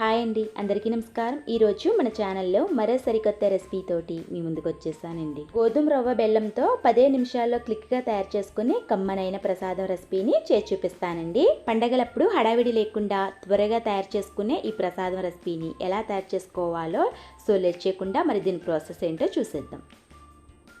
Hi అండి. అందరికీ నమస్కారం. ఈరోజు మన ఛానల్లో మరో సరికొత్త రెసిపీ తోటి మీ ముందుకు వచ్చేసానండి. గోధుమ రవ్వ బెల్లంతో పదే నిమిషాల్లో క్లిక్గా తయారు చేసుకుని కమ్మనైన ప్రసాదం రెసిపీని చేసి చూపిస్తానండి. పండగలప్పుడు హడావిడి లేకుండా త్వరగా తయారు చేసుకునే ఈ ప్రసాదం రెసిపీని ఎలా తయారు చేసుకోవాలో సో లేట్ చేయకుండా మరి దీని ప్రాసెస్ ఏంటో చూసేద్దాం.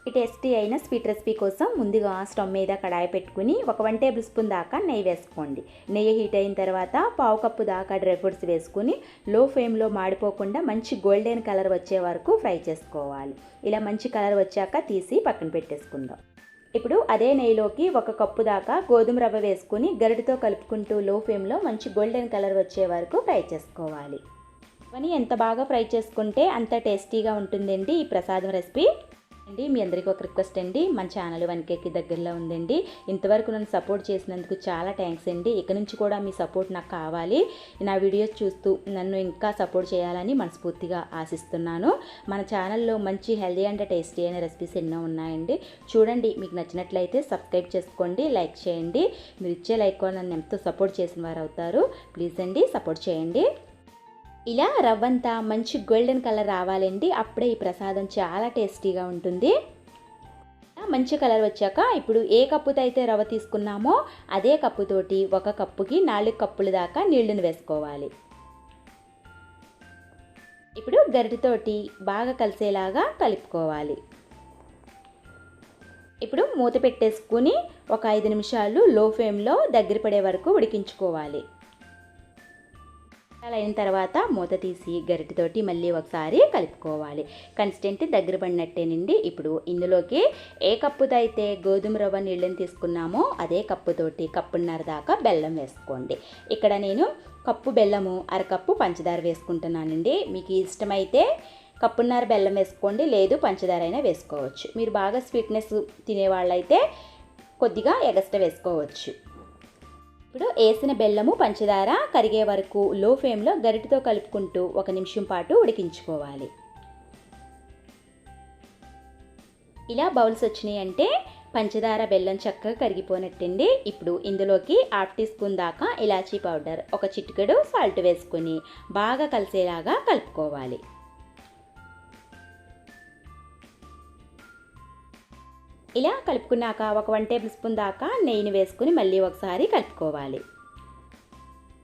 ఈ టేస్టీ అయిన స్వీట్ రెసిపీ కోసం ముందుగా స్టవ్ మీద కడాయి పెట్టుకుని ఒక వన్ టేబుల్ స్పూన్ దాకా నెయ్యి వేసుకోండి. నెయ్యి హీట్ అయిన తర్వాత పావు కప్పు దాకా డ్రై ఫ్రూట్స్ వేసుకుని లో ఫ్లేమ్లో మాడిపోకుండా మంచి గోల్డెన్ కలర్ వచ్చే వరకు ఫ్రై చేసుకోవాలి. ఇలా మంచి కలర్ వచ్చాక తీసి పక్కన పెట్టేసుకుందాం. ఇప్పుడు అదే నెయ్యిలోకి ఒక కప్పు దాకా గోధుమ రవ్వ వేసుకుని గరిటతో కలుపుకుంటూ లో ఫ్లేమ్లో మంచి గోల్డెన్ కలర్ వచ్చే వరకు ఫ్రై చేసుకోవాలి. ఇవన్నీ ఎంత బాగా ఫ్రై చేసుకుంటే అంత టేస్టీగా ఉంటుందండి ఈ ప్రసాదం రెసిపీ. అండి. మీ అందరికీ ఒక రిక్వెస్ట్ అండి. మన ఛానల్ వన్ కేకి దగ్గరలో ఉందండి. ఇంతవరకు నన్ను సపోర్ట్ చేసినందుకు చాలా థ్యాంక్స్ అండి. ఇక నుంచి కూడా మీ సపోర్ట్ నాకు కావాలి. నా వీడియోస్ చూస్తూ నన్ను ఇంకా సపోర్ట్ చేయాలని మనస్ఫూర్తిగా ఆశిస్తున్నాను. మన ఛానల్లో మంచి హెల్దీ అండ్ టేస్టీ అయిన రెసిపీస్ ఎన్నో ఉన్నాయండి. చూడండి మీకు నచ్చినట్లయితే సబ్స్క్రైబ్ చేసుకోండి లైక్ చేయండి. మీరు ఇచ్చే లైక్ కూడా నన్ను ఎంతో సపోర్ట్ చేసిన వారు అవుతారు. ప్లీజ్ అండి సపోర్ట్ చేయండి. ఇలా రవ్వంతా మంచి గోల్డెన్ కలర్ రావాలండి. అప్పుడే ఈ ప్రసాదం చాలా టేస్టీగా ఉంటుంది. మంచి కలర్ వచ్చాక ఇప్పుడు ఏ కప్పుతో అయితే రవ్వ తీసుకున్నామో అదే కప్పుతోటి ఒక కప్పుకి నాలుగు కప్పుల దాకా నీళ్ళను వేసుకోవాలి. ఇప్పుడు గరిటతోటి బాగా కలిసేలాగా కలుపుకోవాలి. ఇప్పుడు మూత పెట్టేసుకుని ఒక ఐదు నిమిషాలు లో ఫ్లేమ్లో దగ్గర పడే వరకు ఉడికించుకోవాలి. అలా అయిన తర్వాత మూత తీసి గరిటెతోటి మళ్ళీ ఒకసారి కలుపుకోవాలి. కన్సిస్టెంట్ దగ్గర పడినట్టేనండి. ఇప్పుడు ఇందులోకి ఏ కప్పుతో అయితే గోధుమ రవ్వ నీళ్ళని తీసుకున్నామో అదే కప్పుతోటి కప్పున్నర దాకా బెల్లం వేసుకోండి. ఇక్కడ నేను కప్పు బెల్లము అరకప్పు పంచదార వేసుకుంటున్నానండి. మీకు ఇష్టమైతే కప్పున్నర బెల్లం వేసుకోండి లేదు పంచదార అయినా వేసుకోవచ్చు. మీరు బాగా స్వీట్నెస్ తినేవాళ్ళైతే కొద్దిగా ఎగస్ట వేసుకోవచ్చు. ఇప్పుడు వేసిన బెల్లము పంచదార కరిగే వరకు లో ఫ్లేమ్లో గరిటతో కలుపుకుంటూ ఒక నిమిషం పాటు ఉడికించుకోవాలి. ఇలా బౌల్స్ వచ్చినాయి అంటే పంచదార బెల్లం చక్కగా కరిగిపోయినట్టండి ఇప్పుడు ఇందులోకి హాఫ్ టీ స్పూన్ దాకా ఇలాచీ పౌడర్ ఒక చిటికెడు సాల్ట్ వేసుకొని బాగా కలిసేలాగా కలుపుకోవాలి. ఇలా కలుపుకున్నాక ఒక వన్ టేబుల్ స్పూన్ దాకా నెయ్యిని వేసుకుని మళ్ళీ ఒకసారి కలుపుకోవాలి.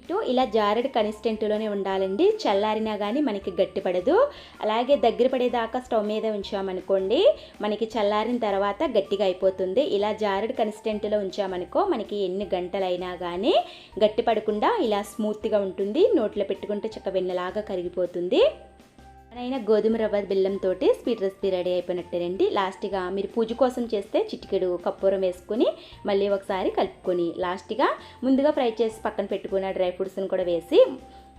ఇటు ఇలా జారెడ్ కన్సిస్టెంట్లోనే ఉండాలండి. చల్లారినా కానీ మనకి గట్టిపడదు. అలాగే దగ్గర పడేదాకా స్టవ్ మీద ఉంచామనుకోండి మనకి చల్లారిన తర్వాత గట్టిగా అయిపోతుంది. ఇలా జారెడ్ కన్సిస్టెంట్లో ఉంచామనుకో మనకి ఎన్ని గంటలైనా కానీ గట్టి పడకుండా ఇలా స్మూత్గా ఉంటుంది. నోట్లో పెట్టుకుంటే చక్క వెన్నలాగా కరిగిపోతుంది. అయినా గోధుమ రవ్వ బెల్లంతో స్వీట్ రెసిపీ రెడీ అయిపోయినట్టేనండి. లాస్ట్గా మీరు పూజ కోసం చేస్తే చిటికెడు కప్పూరం వేసుకుని మళ్ళీ ఒకసారి కలుపుకొని లాస్ట్గా ముందుగా ఫ్రై చేసి పక్కన పెట్టుకున్న డ్రై ఫ్రూట్స్ని కూడా వేసి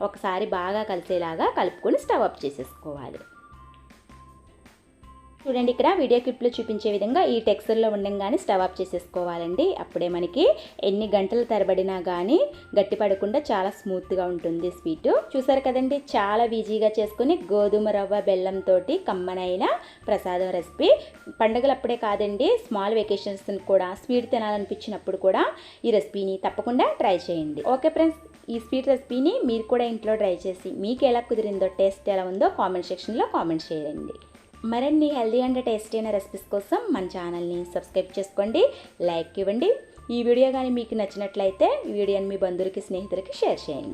ఒకసారి బాగా కలిసేలాగా కలుపుకొని స్టవ్ ఆఫ్ చేసేసుకోవాలి. చూడండి ఇక్కడ వీడియో క్లిప్లో చూపించే విధంగా ఈ టెక్స్చర్లో ఉండంగానే స్టవ్ ఆఫ్ చేసేసుకోవాలండి. అప్పుడే మనకి ఎన్ని గంటలు తరబడినా కానీ గట్టి పడకుండా చాలా స్మూత్గా ఉంటుంది స్వీటు. చూసారు కదండి చాలా ఈజీగా చేసుకుని గోధుమ రవ్వ బెల్లంతో కమ్మనైన ప్రసాదం రెసిపీ. పండుగలప్పుడే కాదండి స్మాల్ వెకేషన్స్ కూడా స్వీట్ తినాలనిపించినప్పుడు కూడా ఈ రెసిపీని తప్పకుండా ట్రై చేయండి. ఓకే ఫ్రెండ్స్ ఈ స్వీట్ రెసిపీని మీరు కూడా ఇంట్లో ట్రై చేసి మీకు ఎలా కుదిరిందో టేస్ట్ ఎలా ఉందో కామెంట్ సెక్షన్లో కామెంట్ చేయండి. మరిన్ని హెల్దీ అండ్ టేస్టీ అయిన రెసిపీస్ కోసం మన ఛానల్ని సబ్స్క్రైబ్ చేసుకోండి లైక్ ఇవ్వండి. ఈ వీడియో కానీ మీకు నచ్చినట్లయితే ఈ వీడియోని మీ బంధువులకి స్నేహితులకి షేర్ చేయండి.